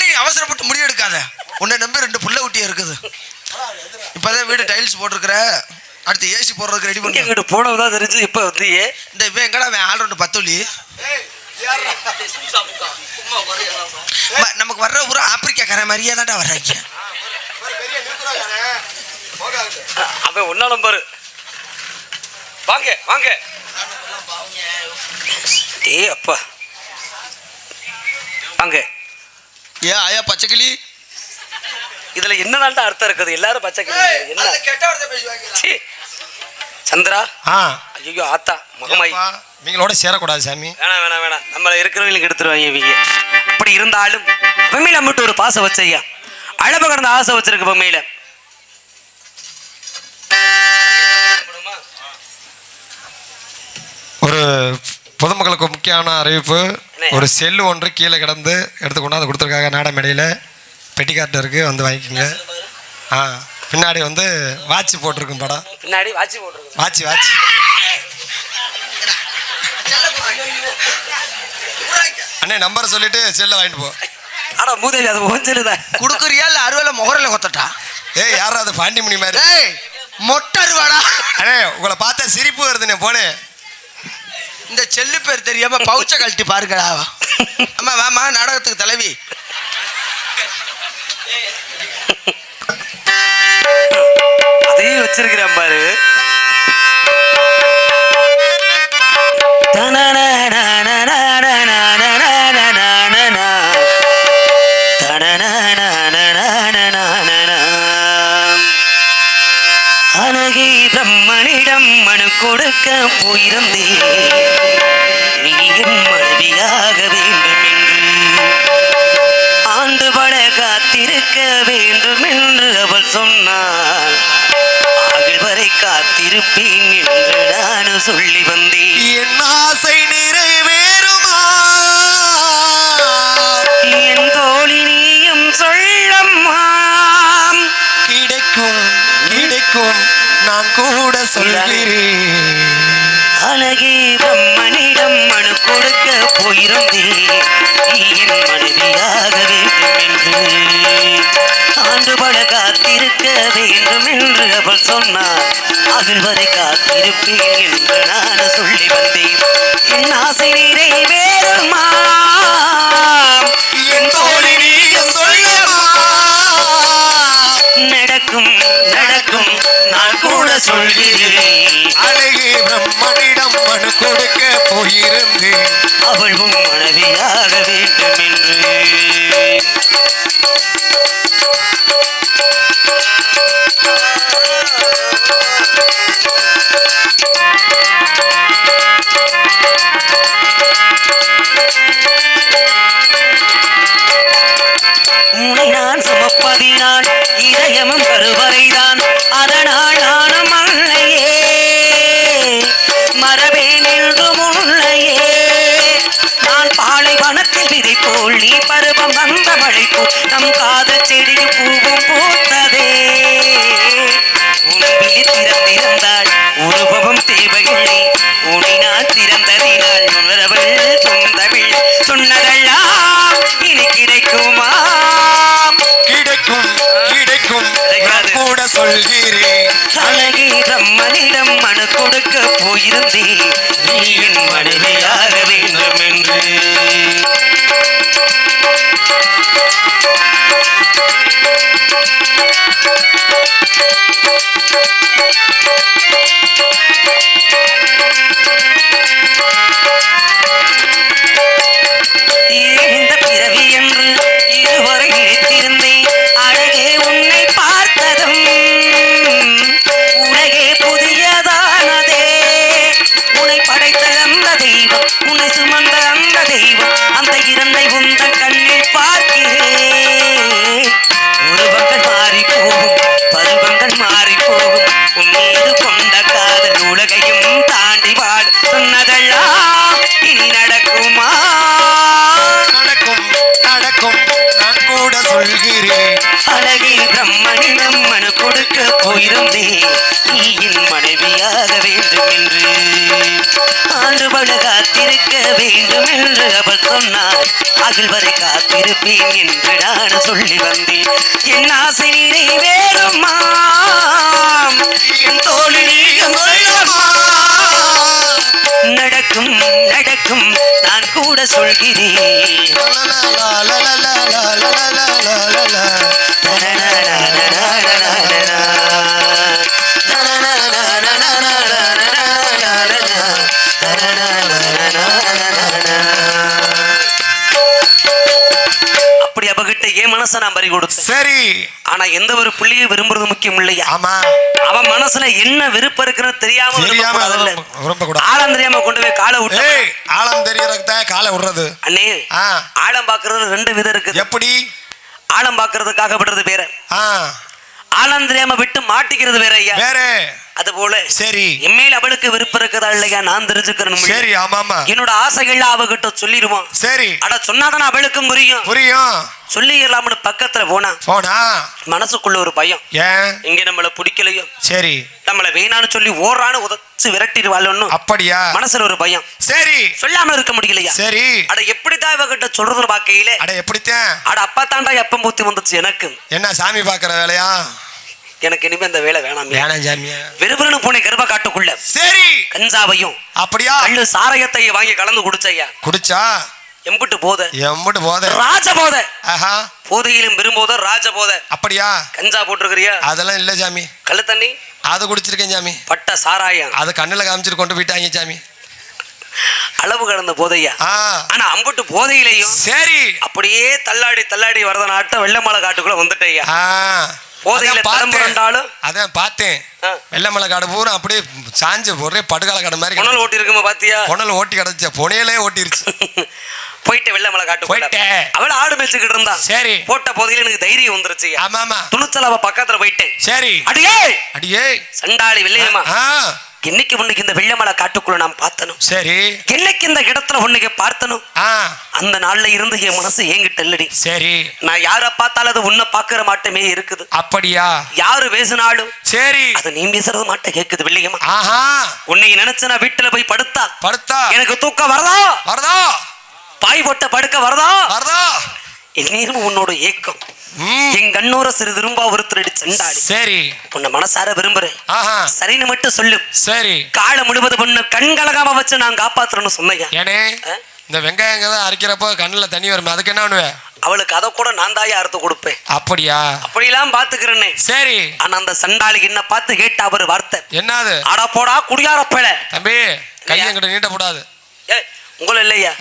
நீ அவசரப்பட்டு முடிவு எடுக்காத உன்னை நம்பி ரெண்டு புள்ள குட்டி இருக்குது. இப்பதான் வீடு டைல்ஸ் போட்டிருக்கிற. அடுத்து ஏசி போடுறதுக்கு ரெடி பண்ணி இங்கிட்டு போனதுதான் தெரிஞ்சு இப்ப வந்து இந்த இப்போ எங்கடா அவன் ஆள் ரெண்டு பத்துலி? நமக்கு வர்ற பூரா ஆப்பிரிக்காக்கார மாதிரியே தான்டா வர்றாங்க. அவன் ஒன்னா நம்பரு வாங்க வாங்க. ஏ அப்பா. வாங்க. ஏ ஆயா பச்சைக்கிளி இதுல என்னதான்டா அர்த்தம் இருக்குது? எல்லாரும் பச்சை கிளி. என்ன? சீ. சந்திரா? ஆ. ஐயோ ஆத்தா மகமாயி. நீங்களோட சேரக்கூடாது சாமி. வேணாம் வேணாம் வேணாம். நம்மள இருக்கிறவங்களுக்கு எடுத்துருவாங்க இவங்க. அப்படி இருந்தாலும் பொம்மையில மட்டும் ஒரு பாசம் வச்சையா? அழகு கடந்த ஆசை வச்சிருக்கு பொம்மையில. ஒரு பொதுமக்களுக்கு முக்கியமான அறிவிப்பு? ஒரு செல்லு ஒன்று கீழே கிடந்து எடுத்து கொண்டாந்து கொடுத்துருக்காங்க. நாட மேடையில் பெட்டிக்கார்ட்ட இருக்குது வந்து வாங்கிக்கோங்க. ஆ பின்னாடி வந்து வாட்ச் போட்டிருக்கும் படம். பின்னாடி வாட்சி போட்டுருக்கு வாட்ச் வாட்ச். அண்ணே நம்பரை சொல்லிட்டு செல்லை வாங்கிட்டு போ. ஆனா மூதேவி அது ஓஞ்சலுதான் குடுக்குறியா இல்ல அறுவலை முகரில் கொத்தட்டா? ஏய் யாரா அது பாண்டிமணி மாதிரி ஏய் மொட்டை அருவாடா. அண்ணே உங்களை பார்த்தா சிரிப்பு வருதுண்ணே போனேன் இந்த செல்லு பேர் தெரியாம பவுச்ச கழட்டி பாருங்கடா. அம்மா வாமா நாடகத்துக்கு தலைவி. அதையும் வச்சிருக்கிறேன் பாரு. மனு கொடுக்க போயிருந்தேன். நீ என் மனைவியாக வேண்டும் என்று ஆண்டுபட காத்திருக்க வேண்டும் என்று அவள் சொன்னாள். அகல் வரை காத்திருப்பேன் என்று நானும் சொல்லி வந்தேன். என் ஆசை நிறைவேறுமா? என் தோழி நீயும் சொல்லம்மா. கிடைக்கும் கிடைக்கும். நான் கூட சொல்கிறேன். அழகே பிரம்மனிடம் மனு கொடுக்க போயிருந்தேன் நீ என் மனைவியாக வேண்டும் என்று ஆண்டுபட காத்திருக்க வேண்டும் என்று அவள் சொன்னார். அதில் வரை காத்திருப்பேன் என்று நான் சொல்லி வந்தேன். என் ஆசை நிறைவேறுமா? விதை போல் நீ பருவம் வந்த மழை போல் நம் காதல் செடியும் பூவும் பூத்ததே. உன் திறந்திருந்தாள் உருவம் தேவையில்லை உன்னை திறந்ததினால் உணரவள் சொந்தமிழ் சொன்னதல்லா சொல்கிறேன். அழகே பிரம்மனிடம் மனு கொடுக்க போயிருந்தேன். நீ என் மனைவியாக வேண்டும் என்று ஏன் இந்த சுமந்த அந்த தெய்வம் அந்த இரண்டை உந்தன் கண்ணில் பார்க்கிறேன் உருவங்கள் மாறி போகும் பருவங்கள் மாறி போகும் உன் மீது கொண்ட காதல் உலகையும் தாண்டி வாழ சொன்னதெல்லாம் இனி நடக்குமா? நடக்கும் நடக்கும். நான் கூட சொல்கிறேன். அழகே பிரம்மனிடம் மனு கொடுக்க போயிருந்தேன். நீ என் மனைவியாக வேண்டும் என்று. ஆண்டு அவள் காத்திருக்க வேண்டும் என்று அவள் சொன்னாள். அகில் வரை காத்திருப்பேன் என்று நான் சொல்லி வந்தேன். என் ஆசை நிறைவேறுமா? என் தோழில் சொல்லமா நடக்கும் நடக்கும் நான் கூட சொல்கிறேன். அப்படி என் மனசை நான் பறி கொடுத்தேன். சரி. ஆனா எந்த ஒரு புள்ளியை விரும்புறது முக்கியம் இல்லையா? ஆமா. அவன் மனசுல என்ன விருப்பம் இருக்குன்னு தெரியாம தெரியாம. அதெல்லாம் விரும்பக்கூடாது. ஆழம் தெரியாம கொண்டு போய் காலை விட்டு ஆழம் தெரியறதுக்கு தான் காலை விடுறது. அண்ணே ஆழம் பாக்குறது ரெண்டு விதம் இருக்குது. எப்படி? ஆழம் பாக்குறதுக்காக விடுறது வேற. ஆ. ஆழம் தெரியாம விட்டு மாட்டிக்கிறது வேற ஐயா. வேற. அது போல சரி. எம்மேல் அவளுக்கு விருப்பம் இருக்குதா இல்லையா? நான் தெரிஞ்சுக்கிறேன் சரி ஆமாமா என்னோட ஆசைகள் அவகிட்ட சொல்லிடுவான் சரி. அட சொன்னாதானே அவளுக்கும் புரியும். புரியும். சொல்லிடலாம்னு பக்கத்துல போனா போனா? மனசுக்குள்ள ஒரு பயம். ஏன்? இங்க நம்மள பிடிக்கலையோ? சரி. நம்மள வேணான்னு சொல்லி ஓடுறான்னு உதச்சு விரட்டிடுவாள்னு அப்படியா? மனசுல ஒரு பயம். சரி. சொல்லாம இருக்க முடியலையா? சரி. அட எப்படித்தான் இவகிட்ட சொல்றதுன்னு பாக்கையில அட எப்படித்தான்? அட அப்பா தாண்டா எப்ப புத்தி வந்துச்சு எனக்கு. என்ன சாமி பாக்குற வேலையா? எனக்கு இனிமே இந்த வேலை வேணாம். வேணாம் சாமியா வெறுவனு போனே கருவா காட்டுக்குள்ள சரி. கஞ்சாவையும் அப்படியா? கள்ளு சாராயத்தை வாங்கி கலந்து குடிச்சையா குடிச்சா? எம்புட்டு போத. எம்பிட்டு போத. ராஜ போத. ஆஹா. போதையிலும் விரும்போத ராஜ போத. அப்படியா? கஞ்சா போட்டிருக்கிறியா? அதெல்லாம் இல்ல சாமி. கள்ளு தண்ணி? அது குடிச்சிருக்கேன் சாமி. பட்ட சாராயம். அது கண்ணுல காமிச்சிட்டு கொண்டு போயிட்டாங்க சாமி. அளவு கடந்த போதையா? ஆனா அம்புட்டு போதையிலையும் சரி. அப்படியே தள்ளாடி தள்ளாடி வரத நாட்ட வெள்ளமலை காட்டுக்குள்ள வந்துட்டேயா ஆ. போதையில. தலைமுறண்டாலும் அதான் பார்த்தேன். வெள்ளமலை காடு பூரா அப்படியே சாஞ்சு ஒரே படுகால கடை மாதிரி புனல் ஓட்டி இருக்குமா பாத்தியா? புனல் ஓட்டி கிடச்ச புனையிலே ஓட்டிருச்சு. போயிட்டு வெள்ளமலை காட்டுக்குள்ள. போயிட்டேன். அவள் ஆடு மேய்ச்சிக்கிட்டு இருந்தா. சரி. போட்ட போதையில எனக்கு தைரியம் வந்துருச்சு. ஆமா ஆமா துணிச்சல் அவ பக்கத்துல போயிட்டேன் சரி. அடியே! அடியே! சண்டாளி வெள்ளையம்மா. ஆ என்னைக்கு உன்னைக்கு இந்த வெள்ளமலை காட்டுக்குள்ள நான் பார்த்தனும். சரி. என்னைக்கு இந்த இடத்துல உன்னைக்கு பார்த்தனும். அந்த நாள்ல இருந்து என் மனசு ஏங்கிட்ட இல்லடி. சரி. நான் யார பார்த்தாலும் அது உன்னை பாக்குற மாட்டமே இருக்குது. அப்படியா? யாரு பேசினாலும் சரி. அது நீ பேசுறது மாட்ட கேக்குது வெள்ளையம்மா ஆஹா. உன்னை நினைச்சு நான் வீட்டுல போய் படுத்தா. படுத்தா. எனக்கு தூக்கம் வரதா? வரதா. பாய் போட்ட படுக்க வரதா? வரதா. எந்நேரம் உன்னோட ஏக்கம். என் கண்ணோர சிறு திரும்பா ஒருத்தரடி செண்டாடி சரி. உன்னை மனசார விரும்புறேன் சரின்னு மட்டும் சொல்லு. சரி. காலை முழுவதும் பொண்ணு கண் கலகாம வச்சு நான் காப்பாத்துறேன்னு சொன்னையா ஏனே? இந்த வெங்காயங்க தான் அரைக்கிறப்போ கண்ணில் தண்ணி வருமே அதுக்கு என்ன பண்ணுவேன் அவளுக்கு அதை கூட நான் தாயா அறுத்து கொடுப்பேன். அப்படியா? அப்படிலாம் பாத்துக்கிறேன்னே சரி. ஆனா அந்த சண்டாளி என்ன பார்த்து கேட்ட அவர் வார்த்தை. என்னது? அட போடா குடியார பேல தம்பி கையங்கிட்ட நீட்டக்கூடாது ஏ உங்கள இல்லையா?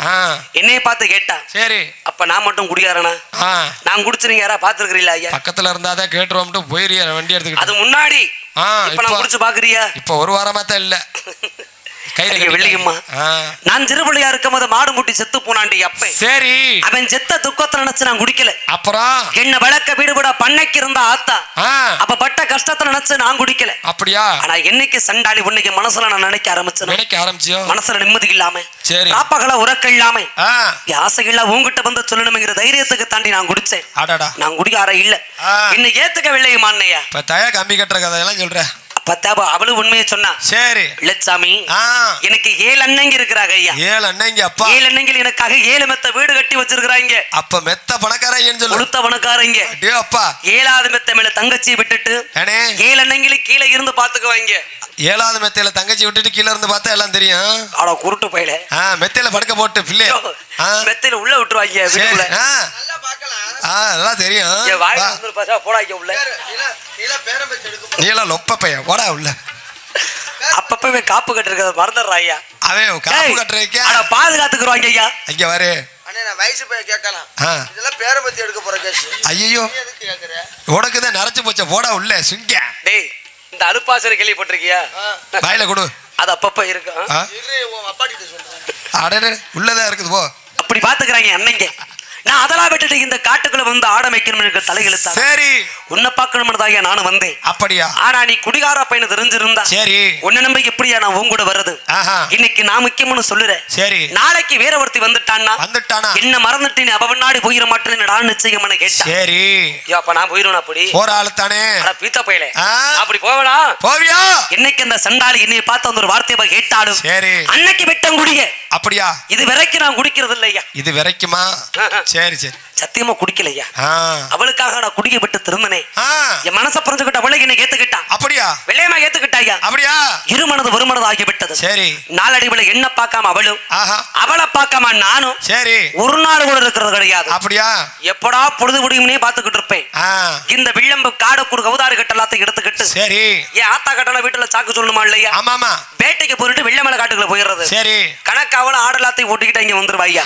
என்னைய பார்த்து கேட்டா? சரி. அப்ப நான் மட்டும் குடியாரனா நான் குடிச்சு நீங்க யாரா பாத்துருக்கீங்களா ஐயா? பக்கத்துல இருந்தாதான் கேட்டுருவோம்ட்டு போயிரியா வண்டி எடுத்துக்கிட்டு. அது முன்னாடி. இப்ப நான் இப்போ குடிச்சு பாக்குறியா இப்போ ஒரு வாரமா தான் இல்ல. வெள்ளியம்மா. நான் சிறுபிள்ளையா இருக்கும் போது மாடு முட்டி செத்து போனாண்டி அப்ப. சரி. அவன் செத்த துக்கத்தை நினைச்சு நான் குடிக்கல. அப்புறம்? என்ன வழக்க வீடு கூட பண்ணைக்கு இருந்தா ஆத்தா. அப்ப நினைச்சு நான் குடிக்கல. அப்படியா? ஆனா என்னைக்கு சண்டாளி உன்னைக்கு மனசுல நான் நினைக்க ஆரம்பிச்சேன்? நினைக்க ஆரம்பிச்சியோ? மனசுல நிம்மதி இல்லாம சரி. ராப்பகல உறக்க இல்லாம ஆ. என் ஆசைகள்லாம் உங்ககிட்ட வந்து சொல்லணுங்கிற தைரியத்துக்கு தாண்டி நான் குடிச்சேன். நான் குடிக்கார இல்ல. ஆ. என்ன ஏத்துக்க மான்னையா இப்ப தயா கம்பி கட்டுற கதையெல்லாம் சொல்ற. பத்தாப அவளு உண்மையை சொன்னா சரி. ஆ. எனக்கு ஏழு அண்ணங்க இருக்கிறாங்க ஐயா. ஏழு அண்ணங்க அப்பா. ஏழு அண்ணங்கள் எனக்காக ஏழு மெத்த வீடு கட்டி வச்சிருக்கிறாங்க. அப்ப மெத்த பணக்காரங்கன்னு சொல்லு. கொளுத்த பணக்காரங்க. அப்பா ஏழாவது மெத்த மேல தங்கச்சி விட்டுட்டு ஏழு அண்ணங்களுக்கு கீழே இருந்து பாத்துக்குவாங்க. ஏழாவது மெத்தையில தங்கச்சி விட்டுட்டு கீழே இருந்து பார்த்தா எல்லாம் தெரியும். அட குருட்டு பையல. ஆ மெத்தையில படுக்க போட்டு பிள்ளை. ஆ. மெத்தையில உள்ள விட்டுருவாங்க ஆ. ஆ அதெல்லாம் தெரியும். என் வாயில வா. வந்து பாத்தா போடா இங்க உள்ள. நீ எல்லாம் லொப்ப பையன் போடா உள்ள. அப்பப்பவே காப்பு கட்டிருக்கிறத மறந்துடுறா ஐயா. அவன் காப்பு ஏய், கட்டுறதுக்கே அட பாதுகாத்துக்குருவாங்க ஐயா. இங்க வரு அண்ணே நான் வயசு போய் கேட்கலாம். இதெல்லாம் பேரை பத்தி எடுக்க போற கேஸ். ஐயோ உனக்கு தான் நரைச்சு போச்ச போடா உள்ள சுங்க. டேய் இந்த அலுப்பாசரை கேள்விப்பட்டிருக்கியா? வாயில கொடு. அது அப்பப்ப இருக்கும். அடடே உள்ளதான் இருக்குது போ. அப்படி பாத்துக்கிறாங்க அண்ணங்க நான் அதெல்லாம் விட்டுட்டு இந்த காட்டுக்குள்ள வந்து ஆட வைக்கணும் எனக்கு தலையெழுத்தா சரி. உன்னை பார்க்கணும்னு தாயா நானும் வந்தேன். அப்படியா? ஆனா நீ குடிகார பையனை தெரிஞ்சிருந்தா. சரி. உன்னை நம்பி எப்படியா நான் உன் கூட வர்றது? இன்னைக்கு நான் முக்கியம்னு சொல்லுறேன் சரி. நாளைக்கு வேற ஒருத்தி வந்துட்டான்னா வந்துட்டானா? என்ன மறந்துட்டு நீ அவ முன்னாடி போயிட மாட்டேன்னு நான் நிச்சயமான கேட்டா. சரி. ஐயோ அப்ப நான் போயிருவேன் அப்படி? போற ஆளு தானே பீத்த பயலே. அப்படி போவடா. போவியா? என்னைக்கு அந்த சண்டாளி என்னை பார்த்து அந்த ஒரு வார்த்தையை கேட்டாலும் சரி. அன்னைக்கு விட்டம் குடிய. அப்படியா? இது வரைக்கும் நான் குடிக்கிறது இல்லையா இது வரைக்குமா. சரி சரி. சத்தியமா குடிக்கலையா? அவளுக்காக நான் குடிக்க விட்டு திரும்பினேன் என் மனசை புரிஞ்சுக்கிட்ட அவளை என்னை ஏத்துக்கிட்டான் அப்படியா? வெள்ளையமா ஏத்துக்கிட்டாயா? அப்படியா? இருமனது ஒருமனது ஆகிவிட்டது சரி. நாளடைவுல என்ன பார்க்காம அவளும் அவளை பார்க்காம நானும் சரி. ஒரு நாள் கூட இருக்கிறது கிடையாது. அப்படியா? எப்படா பொழுது முடியும்னே பார்த்துக்கிட்டு இருப்பேன். இந்த வில்லம்பு காடு குடு கவுதாரி கட்ட எல்லாத்தையும் எடுத்துக்கிட்டு சரி. என் ஆத்தா கட்டல வீட்டுல சாக்கு சொல்லணுமா இல்லையா? ஆமாமா. வேட்டைக்கு போயிட்டு வெள்ளமலை காட்டுக்குள்ள போயிடுறது. சரி. கணக்காவல ஆடு எல்லாத்தையும் ஓட்டிக்கிட்டு இங்க வந்துருவாய்யா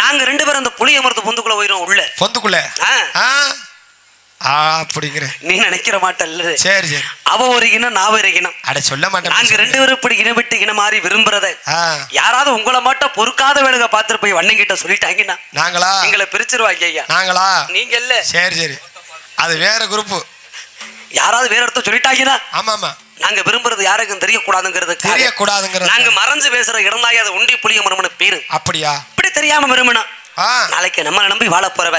நாங்க ரெண்டு பேரும் அந்த புளிய மரத்து பொந்துக்குள்ள போயிரும் உள்ள. பொந்துக்குள்ள? அப்படிங்கிற. நீ நினைக்கிற மாட்டல்ல சரி சரி. அவ ஒரு இனம் நான் ஒரு இனம். அட சொல்ல மாட்டேன் நாங்க ரெண்டு பேரும் இப்படி இனம் விட்டு இனம் மாறி விரும்புறத. யாராவது உங்களை மட்டும் பொறுக்காத வேலைக பார்த்துட்டு போய் வண்ணங்கிட்ட சொல்லிட்டாங்கன்னா நாங்களா? எங்களை பிரிச்சிருவாங்க ஐயா. நாங்களா? நீங்க இல்ல. சரி சரி. அது வேற குரூப் யாராவது வேற இடத்த சொல்லிட்டாங்கன்னா ஆமாமா. நாங்க விரும்புறது யாருக்கும் தெரியக்கூடாதுங்கிறதுக்கு தெரியக்கூடாதுங்கிற நாங்க மறைஞ்சு பேசுற இடம்லாய் அது உண்டி புளிய மரம்னு பேரு. அப்படியா? இப்படி தெரியாம விரும்பினா ஆ. நாளைக்கு நம்மளை நம்பி வாழ போறவ.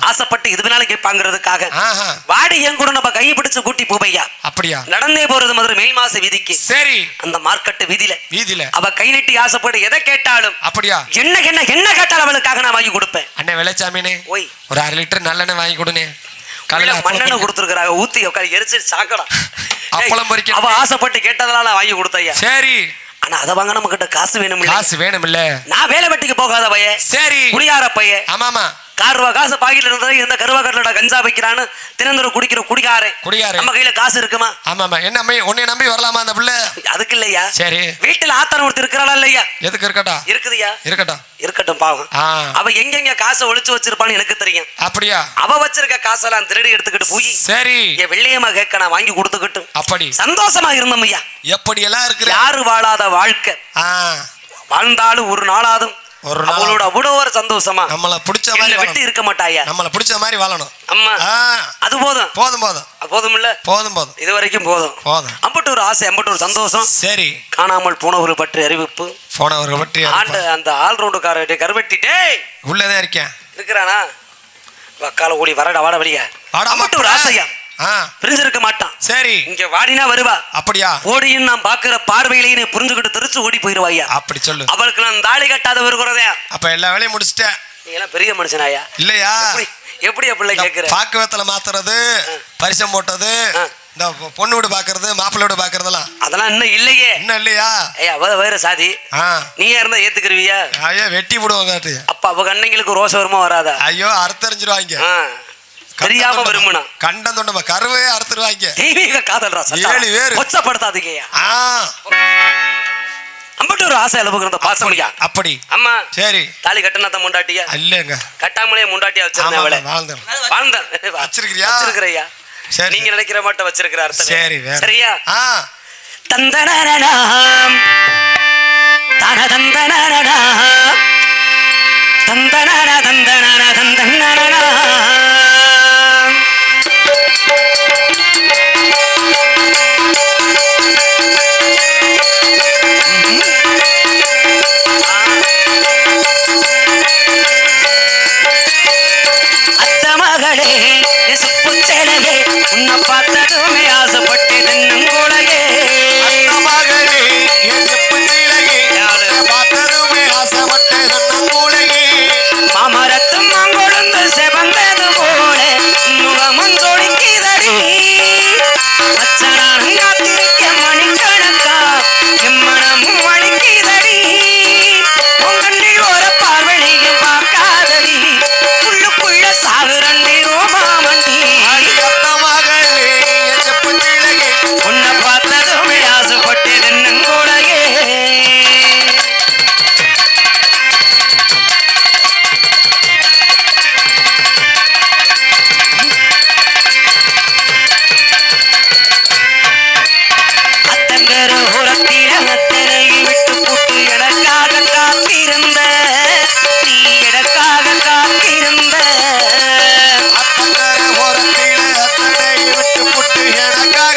ஆசைப்பட்டு இதுனால கேட்பாங்கிறதுக்காக. ஆஹா. வாடி என் கூட நம்ம கையை பிடிச்சு கூட்டி போவையா அப்படியா? நடந்தே போறது மதுரை மே மாச வீதிக்கு. சரி. அந்த மார்க்கெட்டு வீதியில. வீதியில. அவ கை நீட்டி ஆசைப்பட்டு எதை கேட்டாலும் அப்படியா? என்ன என்ன என்ன கேட்டாலும் அவளுக்காக நான் வாங்கி கொடுப்பேன். அண்ணே வெள்ளச்சாமினே. ஓய். ஒரு அரை லிட்டர் நல்லெண்ணெய் வாங்கி கொடுனே. காலையில பொரிக்க- கொடுத்துருக்காங்க ஊத்தி உட்காந்து எரிச்சு சாக்கடா. அப்பளம் பொரிக்க- அவ ஆசைப்பட்டு கேட்டதெல்லாம் நான் வாங்கி கொடுத்தையா சரி. ஆனா அதை வாங்க நம்ம கிட்ட காசு வேணும் காசு வேணுமில்ல. நான் வேலை வெட்டிக்கு போகாத பையன். சரி. குடியார பையன். ஆமாமா. கார் ரூபா காசு பாக்கெட்ல இருந்தது இந்த கருவா கட்டலோட கஞ்சா வைக்கிறான்னு தினந்தரம் குடிக்கிற குடிகாரன். குடிகாரன். நம்ம கையில காசு இருக்குமா? ஆமாமா என்ன அம்மை உன்னை நம்பி வரலாமா அந்த பிள்ளை? அதுக்கு இல்லையா? சரி. வீட்டுல ஆத்தான ஒருத்தர் இருக்கிறாளா இல்லையா? எதுக்கு இருக்கட்டும் இருக்குதுயா? இருக்கட்டும். இருக்கட்டும் பாவம். அவ எங்கெங்க காசை ஒளிச்சு வச்சிருப்பான்னு எனக்கு தெரியும். அப்படியா? அவ வச்சிருக்க காசெல்லாம் திருடி எடுத்துக்கிட்டு போய் சரி. என் வெள்ளையம்மா கேட்க நான் வாங்கி கொடுத்துக்கிட்டு. அப்படி. சந்தோஷமா இருந்தோம் ஐயா. எப்படி எல்லாம் இருக்கிற? யாரு வாழாத வாழ்க்கை? வாழ்ந்தாலும் ஒரு நாளாதும். ஒரு அவளோட அவ்வளோ சந்தோஷமா? நம்மள பிடிச்ச மாதிரி விட்டு. இருக்க மாட்டாயா? நம்மள பிடிச்ச மாதிரி வாழணும். அம்மா அது போதும். போதும் போதும். போதும் இல்ல போதும் போதும். இது வரைக்கும் போதும். போதும். அம்பட்டு ஒரு ஆசை அம்பட்டு ஒரு சந்தோஷம். சரி. காணாமல் போனவர்கள் பற்றி அறிவிப்பு. போனவர்கள் பற்றி ஆண்டு அந்த ஆல்ரவுண்டுக்காரர்கிட்ட கருவெட்டிட்டே உள்ளதே இருக்கேன். இருக்கிறானா வக்கால ஓடி வரடா வாட வழியா அம்பட்டு ஒரு. ஆசையா? பிரிஞ்சிருக்க மாட்டான். சரி. இங்க வாடினா வருவா. அப்படியா? ஓடியும் நான் பாக்குற பார்வையிலேயே நீ புரிஞ்சுக்கிட்டு தெரிச்சு ஓடி போயிருவாயா அப்படி சொல்லு. அவளுக்கு நான் தாலி கட்டாத வருகிறதா அப்ப எல்லா வேலையும் முடிச்சிட்டேன். நீ எல்லாம் பெரிய மனுஷனாயா இல்லையா? எப்படி பிள்ளை கேக்குற? பாக்கு வெத்தலை மாத்துறது பரிசம் போட்டது. இந்த பொண்ணு வீடு பாக்குறது மாப்பிள்ளை வீடு பாக்குறதெல்லாம். அதெல்லாம் இன்னும் இல்லையே. இன்னும் இல்லையா? ஐயா அவ வேற சாதி. நீயா இருந்தா ஏத்துக்கிருவியா? ஐயோ வெட்டி விடுவோம் காட்டு. அப்ப அவ கண்ணைங்களுக்கு ரோச வருமா வராதா? ஐயோ அறுத்தறிஞ்சிருவாங்க. தெரியாம வருமுனா கண்டம் தொண்டமா கருவே அறுத்துருவாங்க. தெய்வீக காதல்ரா ஏழு பேரு. கொச்சப்படுத்தாதீங்கய்யா. ஆ. அம்பட்டு ஒரு ஆசை அளவுக்கு பாசமையா அப்படி அம்மா சரி. தாலி கட்டினா தான் முண்டாட்டியா? இல்லைங்க. கட்டாமலே முண்டாட்டியா ஆமா வச்சிருந்தேன் அவளை. வாழ்ந்தேன் வாழ்ந்தேன் வச்சிருக்கிறியா? வச்சிருக்கிறையா சரி. நீங்க நினைக்கிற மாட்ட வச்சிருக்கிற அர்த்தம். சரி சரியா? ஆ. தந்தனனனாம். தன தந்தனனனாம் தந்தனன தந்தனன தந்தனனனாம் உன்னை பார்த்ததுமே ஆசைப்பட்டு தென்னங்கூலையே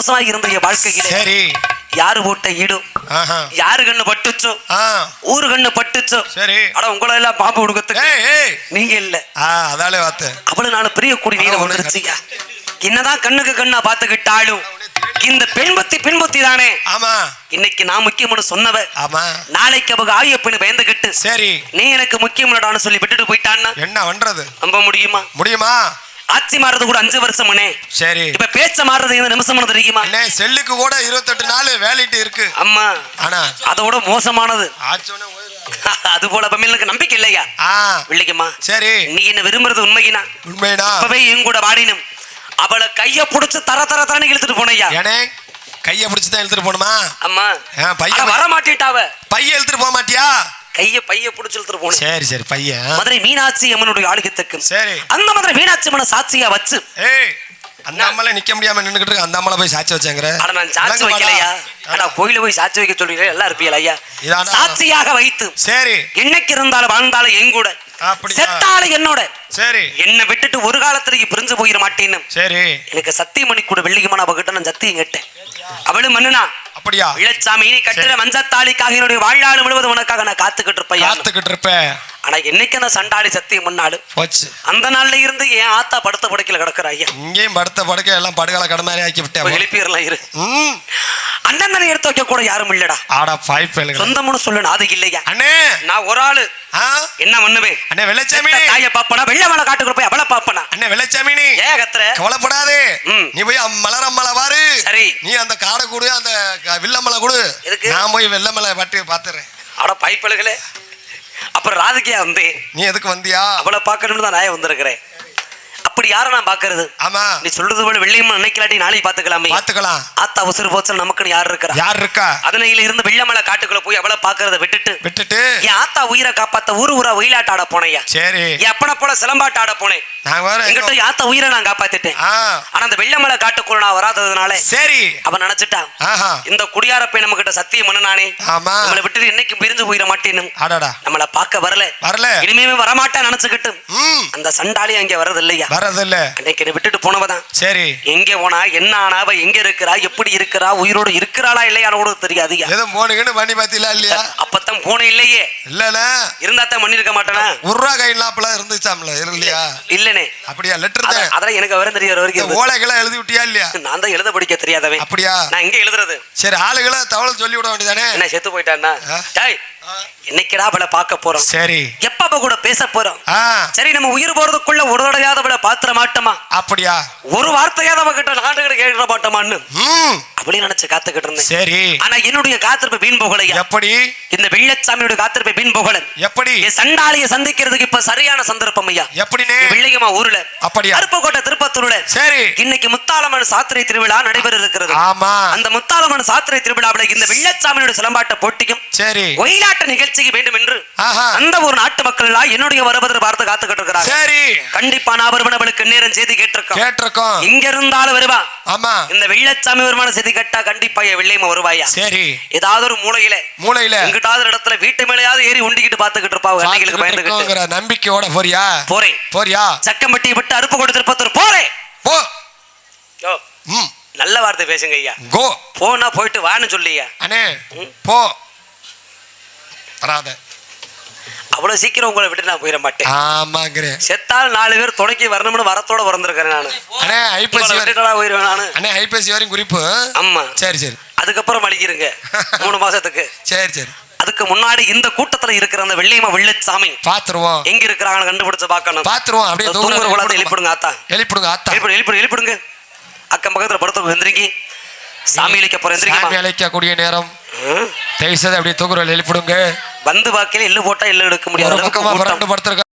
சந்தோஷமா இருந்த வாழ்க்கையில. சரி. யாரு போட்ட ஈடும் ஆஹா. யாரு கண்ணு பட்டுச்சோ? ஊரு கண்ணு பட்டுச்சோ? சரி. அட உங்களை எல்லாம் பாம்பு ஏய் நீங்க இல்ல. அதாலே வாத்து. அவளு நாலு பெரிய கூடி நீரம் வந்துருச்சுயா என்னதான் கண்ணுக்கு கண்ணா பாத்துக்கிட்டாலும் இந்த பெண் புத்தி பெண் புத்தி தானே? ஆமா. இன்னைக்கு நான் முக்கியம்னு சொன்னவ ஆமா. நாளைக்கு அவங்க பெண்ணு பயந்துகிட்டு சரி. நீ எனக்கு முக்கியம்னடான்னு சொல்லி விட்டுட்டு போயிட்டான்னா? என்ன பண்றது? நம்ப முடியுமா? முடியுமா? ஆட்சி மாறுறது கூட அஞ்சு வருஷம்னே சரி. இப்ப பேச்ச மாறுறது இந்த நிமிஷம் தெரியுமா? அண்ணே செல்லுக்கு கூட இருபத்தெட்டு நாள் வேலிட்டு இருக்கு. அம்மா ஆனா அதோட மோசமானது. அது போல பமிழனுக்கு நம்பிக்கை இல்லையா? வெள்ளிக்கம்மா சரி. நீ என்ன விரும்புறது உண்மையினா உண்மைடா அப்பவே என் கூட வாடினும். அவளை கைய புடிச்சு தர தர தரன்னு இழுத்துட்டு போனையா? ஏனே கைய பிடிச்சு தான் இழுத்துட்டு போகணுமா அம்மா. பையன் வர மாட்டிட்டாவ பைய இழுத்துட்டு போக மாட்டியா? கைய பைய புடிச்சு இழுத்துட்டு போனேன். சரி சரி பையன் மதுரை மீனாட்சி அம்மனுடைய ஆளுகத்துக்கு சரி. அந்த மதுரை மீனாட்சி அம்மனை சாட்சியா வச்சு. அந்த அம்மல நிக்க முடியாம நின்னுகிட்டு இருக்கு அந்த அம்மல போய் சாட்சி வச்சாங்கற. ஆனா நான் சாட்சி வைக்கலையா? ஆனா கோயில போய் சாட்சி வைக்க சொல்றீங்க எல்லாம் இருப்பீங்களா ஐயா? சாட்சியாக வைத்து. சரி. என்னைக்கு இருந்தாலும் வாழ்ந்தாலும் என் கூட? செத்தாலும் என்னோட. சரி. என்னை விட்டுட்டு ஒரு காலத்துக்கு பிரிஞ்சு போயிட மாட்டேன்னு. சரி. எனக்கு சத்தியமணி கூட வெள்ளிக்குமான அவகிட்ட நான் சத்தியம் கேட்டேன். அவளும் மன்னனா அப்படியா? இளச்சாமி நீ கட்டுற மஞ்சத்தாளிக்காக என்னுடைய வாழ்நாள் முழுவதும் உனக்காக நான் காத்துக்கிட்டு இருப்பேன் காத்துக்கிட்டு இருப்ப ஆனா என்னைக்கு அந்த சண்டாளி சத்தியம் பண்ணாலும் போச்சு. அந்த நாள்ல இருந்து என் ஆத்தா படுத்த படுக்கையில கிடக்குற ஐயா? இங்கேயும் படுத்த படுக்க எல்லாம் படுகால கடை மாதிரி ஆக்கி விட்டேன் எழுப்பிடலாம் இரு. அண்ணன் எடுத்து வைக்க கூட யாரும் இல்லடா. ஆடா பாய் பயலுங்க சொந்தம்னு சொல்லணும் அது இல்லையா? அண்ணே. நான் ஒரு ஆளு. என்ன பண்ணுவேன்? அண்ணே வெள்ளச்சாமி தாய பாப்பனா வெள்ள மலை காட்டுக்குள்ள போய் அவளை பாப்பனா? அண்ணே வெள்ளச்சாமினி. ஏன் கத்துற. கவலைப்படாதே. நீ போய் மலரம்மலை பாரு சரி. நீ அந்த காடை கொடு அந்த வில்லமலை கொடு? நான் போய் வெள்ளமலை பட்டு பாத்துறேன். அவட பைப்பழுகளே அப்புறம் ராதிகையா வந்து நீ எதுக்கு வந்தியா? அவளை பார்க்கணும்னு தான் நான் வந்திருக்கிறேன். அப்படி யாரை நான் பாக்குறது ஆமா. நீ சொல்றது போல வெள்ளியம்மன் நினைக்கலாட்டி நாளைக்கு பாத்துக்கலாமே பாத்துக்கலாம் ஆத்தா உசுறு போச்சல் நமக்குன்னு யார் இருக்கிறா யார் இருக்கா? அதனையில இருந்து வெள்ளமலை காட்டுக்குள்ள போய் அவளை பாக்குறத விட்டுட்டு விட்டுட்டு. என் ஆத்தா உயிரை காப்பாத்த ஊரு ஊரா ஒயிலாட்ட ஆட போனையா சரி. என் அப்பனை போல சிலம்பாட்ட ஆட போனேன். நாங்க வேற எங்க- எங்கிட்ட யாத்த உயிரை நான் காப்பாத்திட்டேன். ஆனா அந்த வெள்ளமலை காட்டுக்குள்ள நான் வராததுனால சரி. அவன் நினைச்சிட்டான். இந்த குடியார போய் நம்ம கிட்ட சத்தியம் பண்ணுனானே. ஆமா. நம்மளை விட்டு என்னைக்கு பிரிஞ்சு போயிட மாட்டேன்னு அடடா. நம்மள பார்க்க வரல. வரல. இனிமே வரமாட்டேன் நினைச்சுக்கிட்டு ம். அந்த சண்டாளி அங்க வர்றது இல்லையா வரதில்ல. அன்னைக்கு என்னை விட்டுட்டு போனவதான். சரி. எங்க போனா என்ன ஆனா அவ எங்க இருக்கிறா எப்படி இருக்கிறா உயிரோடு இருக்கிறாளா இல்லையான்னு கூட தெரியாதுயா? ஏதோ மூணுங்கன்னு பண்ணி பாத்தீங்களா இல்லையா? அப்பத்தான் போன இல்லையே. இல்லல இருந்தா தான் பண்ணிருக்க மாட்டேனா? உருவா கையிலாப்பெல்லாம் இருந்துச்சாம்ல இல்லையா? இல்லனே அப்படியா? லெட்டர் தான். அதெல்லாம் எனக்கு விவரம் தெரியற வரைக்கும். ஓலைகளை எழுதி விட்டியா இல்லையா? நான் தான் எழுத படிக்க தெரியாதவன். அப்படியா? நான் எங்க எழுதுறது? சரி ஆளுகளை தவளை சொல்லி விட வேண்டியதானே என்ன செத்து போயிட்டான்னா? என்னைக்குடா அவளை பார்க்க போறோம்? சரி. எப்ப அவ கூட பேச போறோம்? சரி நம்ம உயிர் போறதுக்குள்ள ஒரு தடவையாவது அவளை பாத்திர மாட்டோமா? அப்படியா? ஒரு வார்த்தையாவது அவ கிட்ட நாட்டுக்கிட்ட கேட்க மாட்டோமான்னு? அப்படின்னு நினைச்சு காத்துக்கிட்டு இருந்தேன். சரி. ஆனா என்னுடைய காத்திருப்பு வீண் போகலையா? எப்படி? இந்த வெள்ளச்சாமியோட காத்திருப்பு வீண் போகல. எப்படி? என் சண்டாளிய சந்திக்கிறதுக்கு இப்ப சரியான சந்தர்ப்பம் ஐயா. எப்படினே வெள்ளையம்மா ஊர்ல. அப்படியா? அருப்பக்கோட்டை திருப்பத்தூர்ல. சரி. இன்னைக்கு முத்தாளம்மன் சாத்திரை திருவிழா நடைபெற இருக்கிறது ஆமா. அந்த முத்தாளம்மன் சாத்திரை திருவிழாவுல இந்த வெள்ளச்சாமியோட சிலம்பாட்ட போட்டியும் சரி. ஒயிலாட்ட நிகழ்ச்சிக்கு வேண்டும் என்று அந்த ஒரு நாட்டு மக்கள் எல்லாம் என்னுடைய வரபதிர பார்த்து காத்துக்கிட்டு இருக்கிறாங்க சரி. கண்டிப்பா நான் வருவன் அவளுக்கு நேரம் செய்தி கேட்டிருக்கோம். கேட்டிருக்கோம். எங்க இருந்தாலும் வருவா. ஆமா. இந்த வெள்ளச்சாமி வருமான செய்தி கேட்டா கண்டிப்பா என் வெள்ளையம்மா வருவாயா? சரி. ஏதாவது ஒரு மூலையில மூளையில. எங்கிட்டாவது இடத்துல வீட்டு மேலேயாவது ஏறி உண்டிக்கிட்டு பாத்துக்கிட்டு இருப்பா அன்னைகளுக்கு பயந்துகிட்டு. நம்பிக்கையோட போறியா? போறேன். போறியா? சக்கம்பட்டி விட்டு அருப்பு கொடு திருப்பத்தூர் போறேன். போ. நல்ல வார்த்தை பேசுங்க ஐயா. கோ. போனா போயிட்டு வான்னு சொல்லியா? அண்ணே போ. வராத. அவ்வளவு சீக்கிரம் உங்களை விட்டு நான் போயிட மாட்டேன். ஆமாங்கிறேன் செத்தால் நாலு பேர் தொடக்கி வரணும்னு வரத்தோட பிறந்திருக்கிறேன் நானு. அண்ணே வரை விட்டுட்டா நானு. அண்ணே ஐப்பசி வரையும் குறிப்பு. ஆமா. சரி சரி. அதுக்கப்புறம் அழிக்கிறங்க மூணு மாசத்துக்கு. சரி சரி. அதுக்கு முன்னாடி இந்த கூட்டத்துல இருக்கிற அந்த வெள்ளையம்மா வெள்ளச்சாமி பாத்துருவோம். எங்க இருக்கிறாங்க கண்டுபிடிச்சு பார்க்கணும். பாத்துருவோம். அப்படியே தூங்குற தூங்குற எழுப்பிடுங்க ஆத்தா. எழுப்பிடுங்க ஆத்தா. எழுப்பிடு எழுப்பிடு எழுப்பிடுங்க. அக்கம் பக்கத்துல படுத்து எந்திரிக்கி சாமி அழிக்க போற சாமி எந்திரிக்கமா அழைக்கக்கூடிய நேரம். தயவு செய்து அப்படியே தூக்குறோம் எழுப்பிடுங்க வந்து பாக்கையில எள்ளு போட்டா எள்ளு எடுக்க முடியாது படுத்திருக்க